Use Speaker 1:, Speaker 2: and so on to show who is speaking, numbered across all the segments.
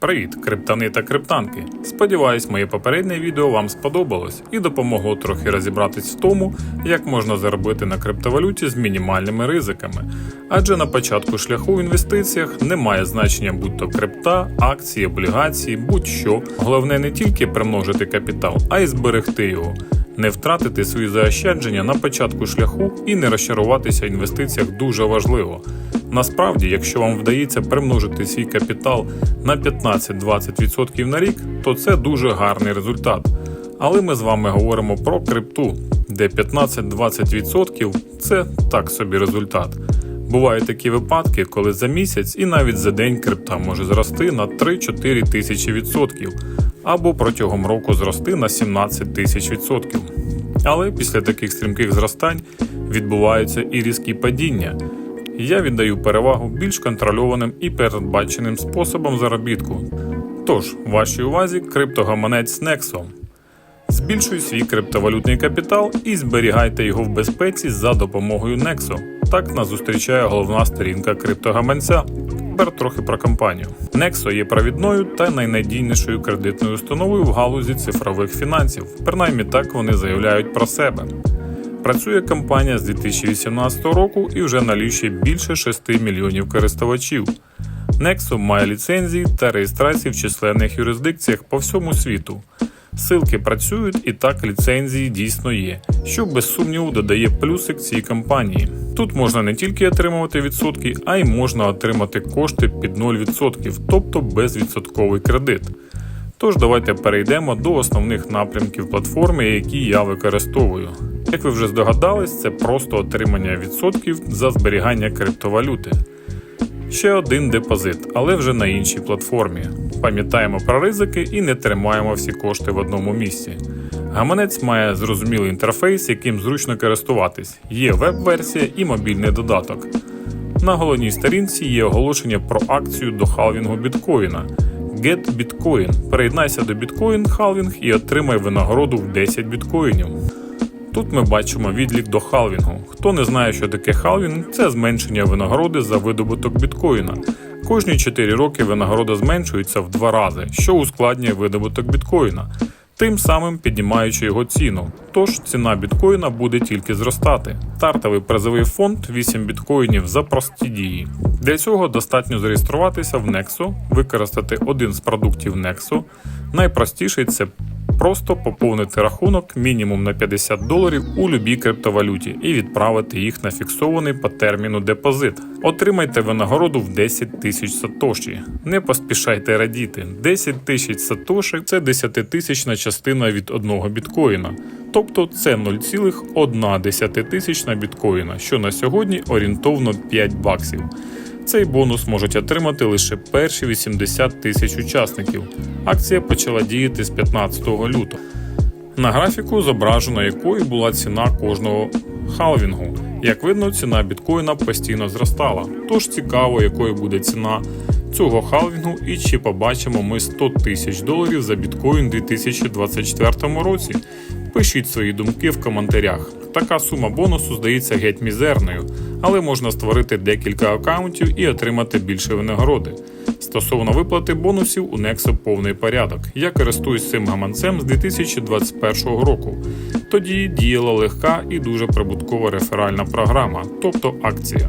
Speaker 1: Привіт, криптани та криптанки! Сподіваюсь, моє попереднє відео вам сподобалось і допомогло трохи розібратись в тому, як можна заробити на криптовалюті з мінімальними ризиками. Адже на початку шляху в інвестиціях немає значення будь-то крипта, акції, облігації, будь-що. Головне не тільки примножити капітал, а й зберегти його. Не втратити свої заощадження на початку шляху і не розчаруватися в інвестиціях дуже важливо. Насправді, якщо вам вдається примножити свій капітал на 15-20% на рік, то це дуже гарний результат. Але ми з вами говоримо про крипту, де 15-20% це так собі результат. Бувають такі випадки, коли за місяць і навіть за день крипта може зрости на 3-4 тисячі відсотків, або протягом року зрости на 17 тисяч відсотків. Але після таких стрімких зростань відбуваються і різкі падіння. Я віддаю перевагу більш контрольованим і передбаченим способам заробітку. Тож, вашій увазі криптогаманець Nexo. Збільшуй свій криптовалютний капітал і зберігайте його в безпеці за допомогою Nexo. Так нас зустрічає головна сторінка криптогаманця. Тепер трохи про компанію. Nexo є провідною та найнадійнішою кредитною установою в галузі цифрових фінансів. Принаймні так вони заявляють про себе. Працює компанія з 2018 року і вже налічує більше 6 мільйонів користувачів. Nexo має ліцензії та реєстрації в численних юрисдикціях по всьому світу. Силки працюють і так ліцензії дійсно є, що без сумніву додає плюсик цій компанії. Тут можна не тільки отримувати відсотки, а й можна отримати кошти під 0%, тобто безвідсотковий кредит. Тож давайте перейдемо до основних напрямків платформи, які я використовую. Як ви вже здогадались, це просто отримання відсотків за зберігання криптовалюти. Ще один депозит, але вже на іншій платформі. Пам'ятаємо про ризики і не тримаємо всі кошти в одному місці. Гаманець має зрозумілий інтерфейс, яким зручно користуватись. Є веб-версія і мобільний додаток. На головній сторінці є оголошення про акцію до халвінгу біткоїна. Get Bitcoin. Приєднайся до Bitcoin халвінг і отримай винагороду в 10 біткоїнів. Тут ми бачимо відлік до халвінгу. Хто не знає, що таке халвінг, це зменшення винагороди за видобуток біткоїна. Кожні 4 роки винагорода зменшується в 2 рази, що ускладнює видобуток біткоїна, тим самим піднімаючи його ціну. Тож ціна біткоїна буде тільки зростати. Стартовий призовий фонд 8 біткоїнів за прості дії. Для цього достатньо зареєструватися в Nexo, використати один з продуктів Nexo. Найпростіший це Просто поповнити рахунок мінімум на 50 доларів у любій криптовалюті і відправити їх на фіксований по терміну депозит. Отримайте винагороду в 10 тисяч сатоші. Не поспішайте радіти. 10 тисяч сатоші це 10-тисячна частина від одного біткоїна. Тобто це 0,1 тисячна біткоїна, що на сьогодні орієнтовно 5 баксів. Цей бонус можуть отримати лише перші 80 тисяч учасників. Акція почала діяти з 15 лютого. На графіку зображено, якою була ціна кожного халвінгу. Як видно, ціна біткоїна постійно зростала. Тож цікаво, якою буде ціна цього халвінгу і чи побачимо ми 100 тисяч доларів за біткоін у 2024 році. Пишіть свої думки в коментарях. Така сума бонусу здається геть мізерною, але можна створити декілька аккаунтів і отримати більше винагороди. Стосовно виплати бонусів, у Nexo повний порядок. Я користуюсь цим гаманцем з 2021 року. Тоді діяла легка і дуже прибуткова реферальна програма, тобто акція.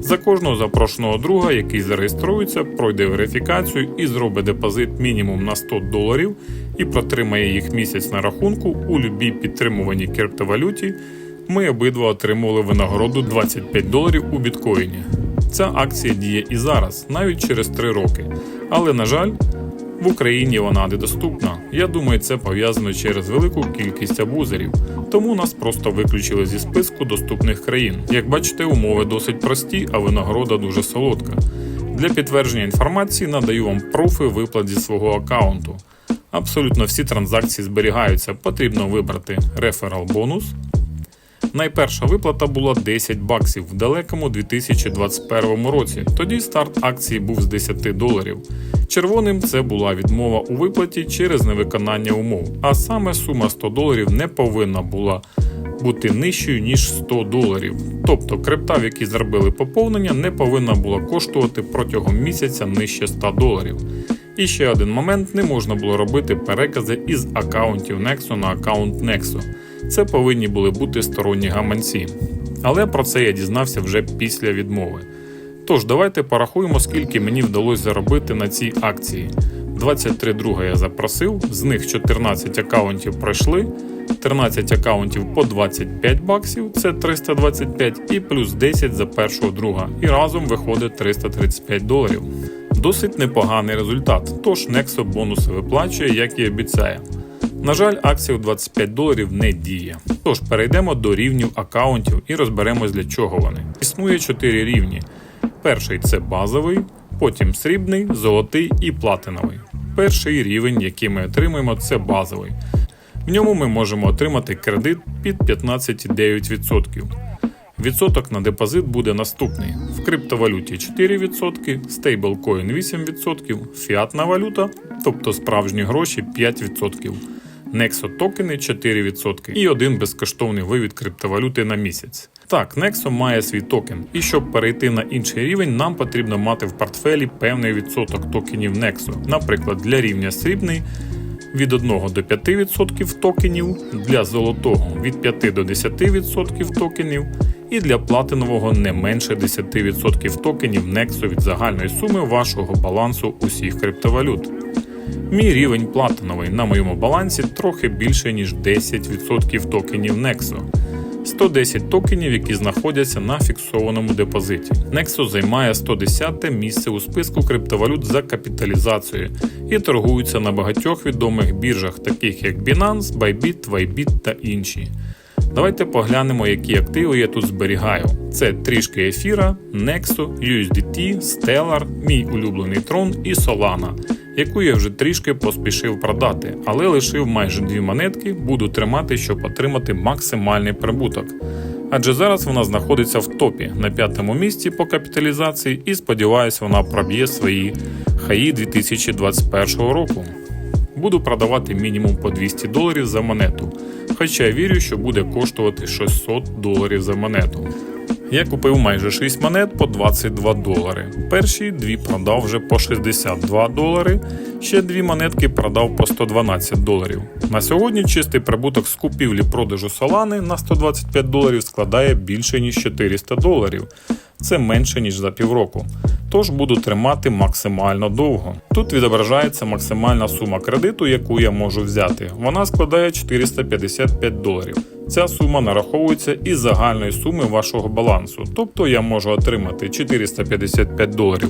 Speaker 1: За кожного запрошеного друга, який зареєструється, пройде верифікацію і зробить депозит мінімум на 100 доларів і протримає їх місяць на рахунку у любій підтримуваній криптовалюті, ми обидва отримували винагороду 25 доларів у біткоїні. Ця акція діє і зараз, навіть через 3 роки. Але, на жаль, в Україні вона недоступна. Я думаю, це пов'язано через велику кількість абузерів, тому нас просто виключили зі списку доступних країн. Як бачите, умови досить прості, а винагорода дуже солодка. Для підтвердження інформації надаю вам профи виплат зі свого аккаунту. Абсолютно всі транзакції зберігаються. Потрібно вибрати реферал бонус. Найперша виплата була 10 баксів в далекому 2021 році. Тоді старт акції був з 10 доларів. Червоним це була відмова у виплаті через невиконання умов, а саме сума 100 доларів не повинна була бути нижчою ніж 100 доларів. Тобто крипта, в якій зробили поповнення, не повинна була коштувати протягом місяця нижче 100 доларів. І ще один момент: не можна було робити перекази із аккаунтів Nexo на аккаунт Nexo. Це повинні були бути сторонні гаманці. Але про це я дізнався вже після відмови. Тож, давайте порахуємо, скільки мені вдалося заробити на цій акції. 23 друга я запросив, з них 14 аккаунтів пройшли, 13 аккаунтів по 25 баксів, це 325, і плюс 10 за першого друга. І разом виходить 335 доларів. Досить непоганий результат, тож Nexo бонуси виплачує, як і обіцяє. На жаль, акція у 25 доларів не діє. Тож перейдемо до рівнів аккаунтів і розберемось для чого вони. Існує 4 рівні. Перший це базовий, потім срібний, золотий і платиновий. Перший рівень, який ми отримуємо, це базовий. В ньому ми можемо отримати кредит під 15,9%. Відсоток на депозит буде наступний: в криптовалюті 4%, стейблкоін 8%, фіатна валюта, тобто справжні гроші 5%, Nexo токени 4% і один безкоштовний вивід криптовалюти на місяць. Так, Nexo має свій токен, і щоб перейти на інший рівень, нам потрібно мати в портфелі певний відсоток токенів Nexo. Наприклад, для рівня срібний від 1 до 5% токенів, для золотого від 5 до 10% токенів, і для платинового не менше 10% токенів Nexo від загальної суми вашого балансу усіх криптовалют. Мій рівень платиновий на моєму балансі трохи більше ніж 10% токенів Nexo. 110 токенів, які знаходяться на фіксованому депозиті. Nexo займає 110 місце у списку криптовалют за капіталізацією і торгуються на багатьох відомих біржах, таких як Binance, Bybit, Bybit та інші. Давайте поглянемо, які активи я тут зберігаю. Це трішки ефіра, Nexo, USDT, Stellar, мій улюблений трон і Solana, яку я вже трішки поспішив продати, але лишив майже дві монетки, буду тримати, щоб отримати максимальний прибуток. Адже зараз вона знаходиться в топі на п'ятому місці по капіталізації і сподіваюся, вона проб'є свої хаї 2021 року. Буду продавати мінімум по 200 доларів за монету, хоча вірю, що буде коштувати 600 доларів за монету. Я купив майже 6 монет по 22 долари. Перші дві продав вже по 62 долари, ще дві монетки продав по 112 доларів. На сьогодні чистий прибуток з купівлі продажу Солани на 125 доларів складає більше ніж 400 доларів. Це менше ніж за півроку. Тож буду тримати максимально довго. Тут відображається максимальна сума кредиту, яку я можу взяти. Вона складає 455 доларів. Ця сума нараховується із загальної суми вашого балансу, тобто я можу отримати 455 доларів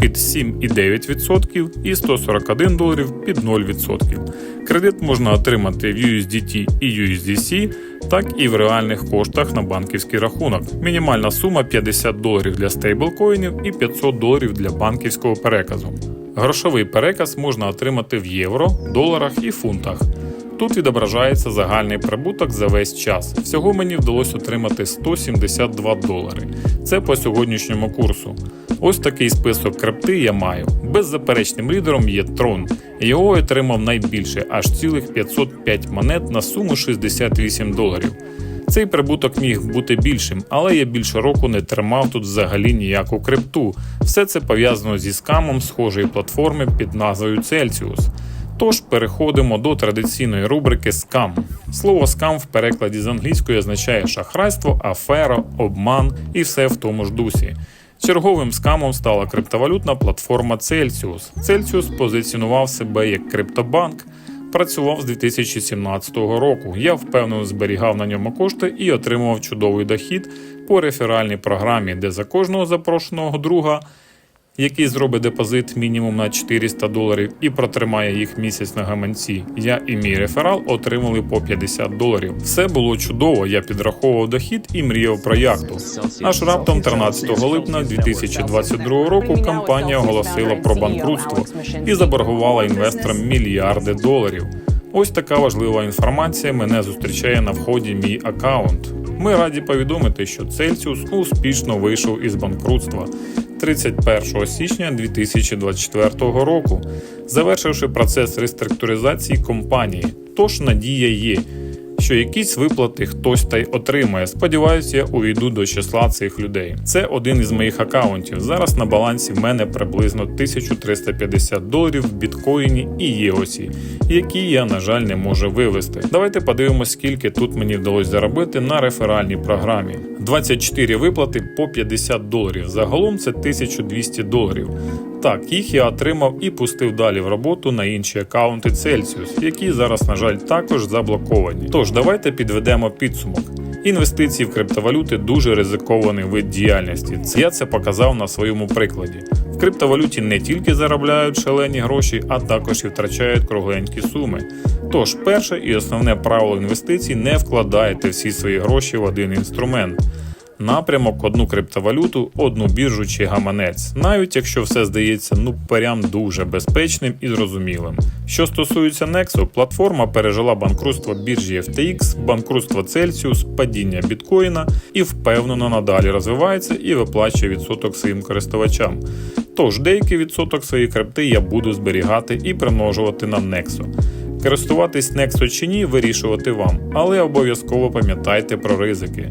Speaker 1: під 7,9% і 141 доларів під 0%. Кредит можна отримати в USDT і USDC, так і в реальних коштах на банківський рахунок. Мінімальна сума 50 доларів для стейблкоїнів і 500 доларів для банківського переказу. Грошовий переказ можна отримати в євро, доларах і фунтах. Тут відображається загальний прибуток за весь час. Всього мені вдалося отримати 172 долари. Це по сьогоднішньому курсу. Ось такий список крипти я маю. Беззаперечним лідером є Трон. Його отримав найбільше аж цілих 505 монет на суму 68 доларів. Цей прибуток міг бути більшим, але я більше року не тримав тут взагалі ніяку крипту. Все це пов'язано зі скамом схожої платформи під назвою Celsius. Тож переходимо до традиційної рубрики Скам. Слово скам в перекладі з англійської означає шахрайство, афера, обман і все в тому ж дусі. Черговим скамом стала криптовалютна платформа Celsius. Celsius позиціонував себе як криптобанк, працював з 2017 року. Я впевнено зберігав на ньому кошти і отримував чудовий дохід по реферальній програмі, де за кожного запрошеного друга який зробить депозит мінімум на 400 доларів і протримає їх місяць на гаманці. Я і мій реферал отримали по 50 доларів. Все було чудово. Я підраховував дохід і мріяв про яхту. Аж раптом 13 липня 2022 року компанія оголосила про банкрутство і заборгувала інвесторам мільярди доларів. Ось така важлива інформація мене зустрічає на вході мій аккаунт. Ми раді повідомити, що Celsius успішно вийшов із банкрутства 31 січня 2024 року, завершивши процес реструктуризації компанії. Тож надія є. Що якісь виплати хтось та й отримає. Сподіваюся, я увійду до числа цих людей. Це один із моїх акаунтів. Зараз на балансі в мене приблизно 1350 доларів в біткоїні і єосі, які я, на жаль, не можу вивести. Давайте подивимось, скільки тут мені вдалося заробити на реферальній програмі. 24 виплати по 50 доларів. Загалом це 1200 доларів. Так, їх я отримав і пустив далі в роботу на інші акаунти Celsius, які зараз, на жаль, також заблоковані. Тож давайте підведемо підсумок. Інвестиції в криптовалюти дуже ризикований вид діяльності. Я це показав на своєму прикладі. В криптовалюті не тільки заробляють шалені гроші, а також і втрачають кругленькі суми. Тож, перше і основне правило інвестицій не вкладайте всі свої гроші в один інструмент. Напрямок одну криптовалюту, одну біржу чи гаманець, навіть якщо все здається ну прям дуже безпечним і зрозумілим. Що стосується Nexo, платформа пережила банкрутство біржі FTX, банкрутство Celsius, падіння біткоїна і впевнено надалі розвивається і виплачує відсоток своїм користувачам. Тож деякий відсоток своєї крипти я буду зберігати і примножувати на Nexo. Користуватись Nexo чи ні, вирішувати вам, але обов'язково пам'ятайте про ризики.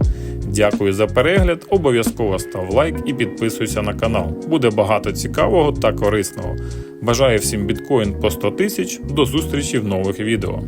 Speaker 1: Дякую за перегляд, обов'язково став лайк і підписуйся на канал. Буде багато цікавого та корисного. Бажаю всім біткоін по 100 тисяч. До зустрічі в нових відео.